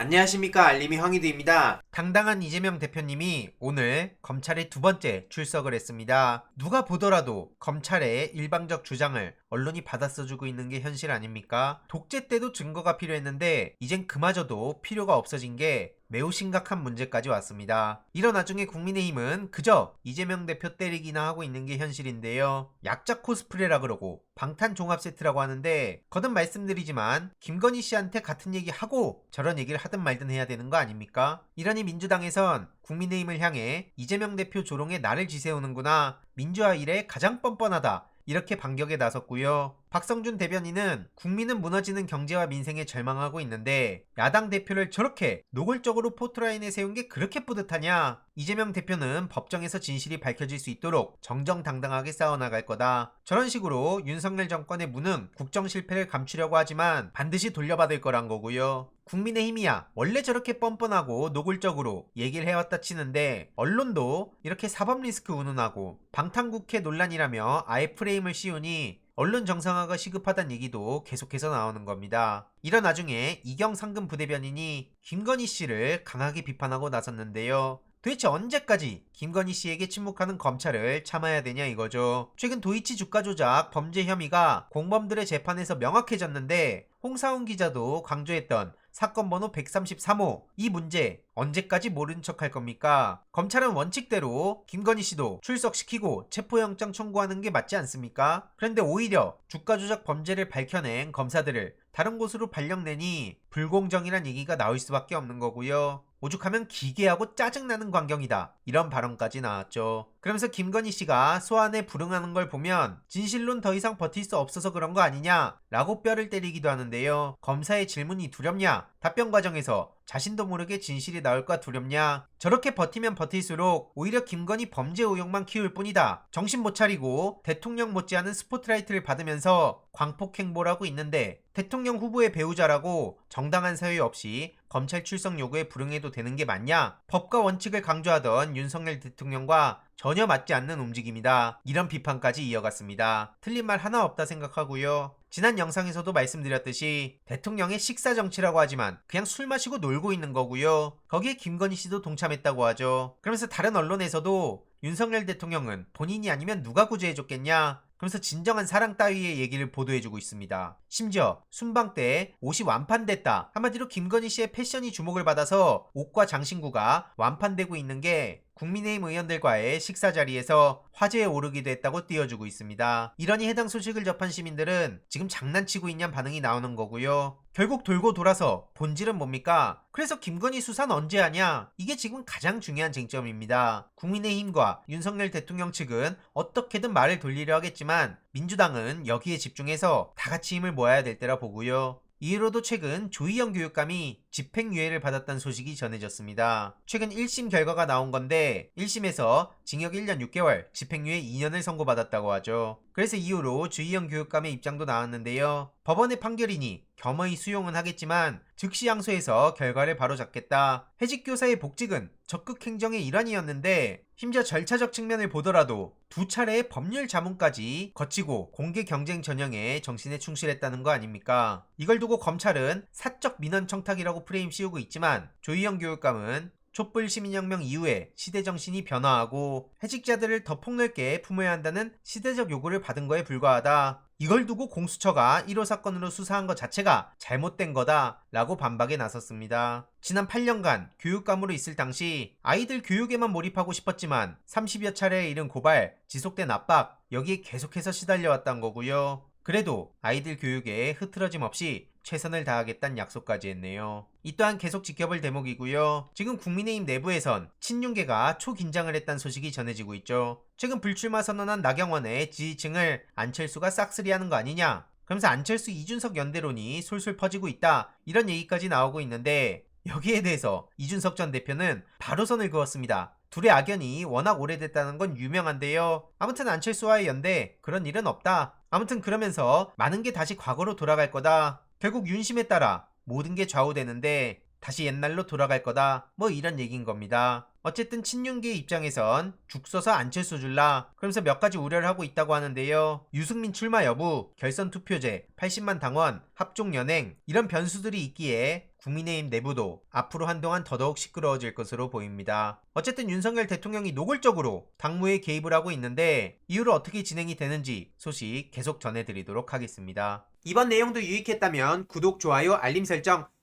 안녕하십니까 알림이 황희두입니다. 당당한 이재명 대표님이 오늘 검찰에 두 번째 출석을 했습니다. 누가 보더라도 검찰의 일방적 주장을 언론이 받아 써주고 있는 게 현실 아닙니까? 독재 때도 증거가 필요했는데 이젠 그마저도 필요가 없어진 게 매우 심각한 문제까지 왔습니다. 이런 와중에 국민의힘은 그저 이재명 대표 때리기나 하고 있는 게 현실인데요. 약자 코스프레라 그러고 방탄 종합 세트라고 하는데 거듭 말씀드리지만 김건희 씨한테 같은 얘기 하고 저런 얘기를 하든 말든 해야 되는 거 아닙니까? 이러니 민주당에선 국민의힘을 향해 이재명 대표 조롱에 나를 지세우는구나 민주화 이래 가장 뻔뻔하다 이렇게 반격에 나섰고요. 박성준 대변인은 국민은 무너지는 경제와 민생에 절망하고 있는데 야당 대표를 저렇게 노골적으로 포트라인에 세운 게 그렇게 뿌듯하냐? 이재명 대표는 법정에서 진실이 밝혀질 수 있도록 정정당당하게 싸워나갈 거다. 저런 식으로 윤석열 정권의 무능, 국정 실패를 감추려고 하지만 반드시 돌려받을 거란 거고요. 국민의힘이야 원래 저렇게 뻔뻔하고 노골적으로 얘기를 해왔다 치는데 언론도 이렇게 사법 리스크 운운하고 방탄국회 논란이라며 아예 프레임을 씌우니 언론 정상화가 시급하다는 얘기도 계속해서 나오는 겁니다. 이런 와중에 이경 상금 부대변인이 김건희 씨를 강하게 비판하고 나섰는데요. 도대체 언제까지 김건희 씨에게 침묵하는 검찰을 참아야 되냐 이거죠. 최근 도이치 주가 조작 범죄 혐의가 공범들의 재판에서 명확해졌는데 홍사훈 기자도 강조했던 사건 번호 133호 이 문제 언제까지 모른 척 할 겁니까? 검찰은 원칙대로 김건희 씨도 출석시키고 체포영장 청구하는 게 맞지 않습니까? 그런데 오히려 주가 조작 범죄를 밝혀낸 검사들을 다른 곳으로 발령 내니 불공정이란 얘기가 나올 수밖에 없는 거고요. 오죽하면 기괴하고 짜증나는 광경이다. 이런 발언까지 나왔죠. 그러면서 김건희 씨가 소환에 불응하는 걸 보면 진실론 더 이상 버틸 수 없어서 그런 거 아니냐? 라고 뼈를 때리기도 하는데요. 검사의 질문이 두렵냐? 답변 과정에서 자신도 모르게 진실이 나올까 두렵냐? 저렇게 버티면 버틸수록 오히려 김건희 범죄 의혹만 키울 뿐이다. 정신 못 차리고 대통령 못지않은 스포트라이트를 받으면서 광폭 행보를 하고 있는데 대통령 후보의 배우자라고 정당한 사유 없이 검찰 출석 요구에 불응해도 되는 게 맞냐? 법과 원칙을 강조하던 윤석열 대통령과 전혀 맞지 않는 움직임이다. 이런 비판까지 이어갔습니다. 틀린 말 하나 없다 생각하고요. 지난 영상에서도 말씀드렸듯이 대통령의 식사 정치라고 하지만 그냥 술 마시고 놀고 있는 거고요. 거기에 김건희 씨도 동참했다고 하죠. 그러면서 다른 언론에서도 윤석열 대통령은 본인이 아니면 누가 구제해줬겠냐? 그러면서 진정한 사랑 따위의 얘기를 보도해주고 있습니다. 심지어 순방 때 옷이 완판됐다. 한마디로 김건희 씨의 패션이 주목을 받아서 옷과 장신구가 완판되고 있는 게 국민의힘 의원들과의 식사 자리에서 화제에 오르기도 했다고 띄워주고 있습니다. 이러니 해당 소식을 접한 시민들은 지금 장난치고 있냐는 반응이 나오는 거고요. 결국 돌고 돌아서 본질은 뭡니까? 그래서 김건희 수사는 언제 하냐? 이게 지금 가장 중요한 쟁점입니다. 국민의힘과 윤석열 대통령 측은 어떻게든 말을 돌리려 하겠지만 민주당은 여기에 집중해서 다 같이 힘을 모아야 될 때라 보고요. 이후로도 최근 조희영 교육감이 집행유예를 받았다는 소식이 전해졌습니다. 최근 1심 결과가 나온 건데 1심에서 징역 1년 6개월, 집행유예 2년을 선고받았다고 하죠. 그래서 이후로 주희영 교육감의 입장도 나왔는데요. 법원의 판결이니 겸허히 수용은 하겠지만 즉시 항소해서 결과를 바로잡겠다. 해직교사의 복직은 적극 행정의 일환이었는데 심지어 절차적 측면을 보더라도 두 차례의 법률 자문까지 거치고 공개 경쟁 전형에 정신에 충실했다는 거 아닙니까? 이걸 두고 검찰은 사적 민원 청탁이라고 프레임 씌우고 있지만 조희영 교육감은 촛불 시민혁명 이후에 시대 정신이 변화하고 해직자들을 더 폭넓게 품어야 한다는 시대적 요구를 받은 거에 불과하다. 이걸 두고 공수처가 1호 사건으로 수사한 것 자체가 잘못된 거다 라고 반박에 나섰습니다. 지난 8년간 교육감으로 있을 당시 아이들 교육에만 몰입하고 싶었지만 30여 차례에 이른 고발, 지속된 압박, 여기에 계속해서 시달려왔던 거고요. 그래도 아이들 교육에 흐트러짐 없이 최선을 다하겠다는 약속까지 했네요. 이 또한 계속 지켜볼 대목이고요. 지금 국민의힘 내부에선 친윤계가 초긴장을 했다는 소식이 전해지고 있죠. 최근 불출마 선언한 나경원의 지지층을 안철수가 싹쓸이하는 거 아니냐? 그러면서 안철수 이준석 연대론이 솔솔 퍼지고 있다. 이런 얘기까지 나오고 있는데 여기에 대해서 이준석 전 대표는 바로 선을 그었습니다. 둘의 악연이 워낙 오래됐다는 건 유명한데요. 아무튼 안철수와의 연대 그런 일은 없다. 아무튼 그러면서 많은 게 다시 과거로 돌아갈 거다. 결국 윤심에 따라 모든 게 좌우되는데 다시 옛날로 돌아갈 거다. 뭐 이런 얘기인 겁니다. 어쨌든 친윤계 입장에선 죽 써서 안철수 줄라 그러면서 몇 가지 우려를 하고 있다고 하는데요. 유승민 출마 여부, 결선 투표제, 80만 당원, 합종 연행 이런 변수들이 있기에 국민의힘 내부도 앞으로 한동안 더더욱 시끄러워질 것으로 보입니다. 어쨌든 윤석열 대통령이 노골적으로 당무에 개입을 하고 있는데 이후로 어떻게 진행이 되는지 소식 계속 전해드리도록 하겠습니다. 이번 내용도 유익했다면 구독, 좋아요, 알림 설정,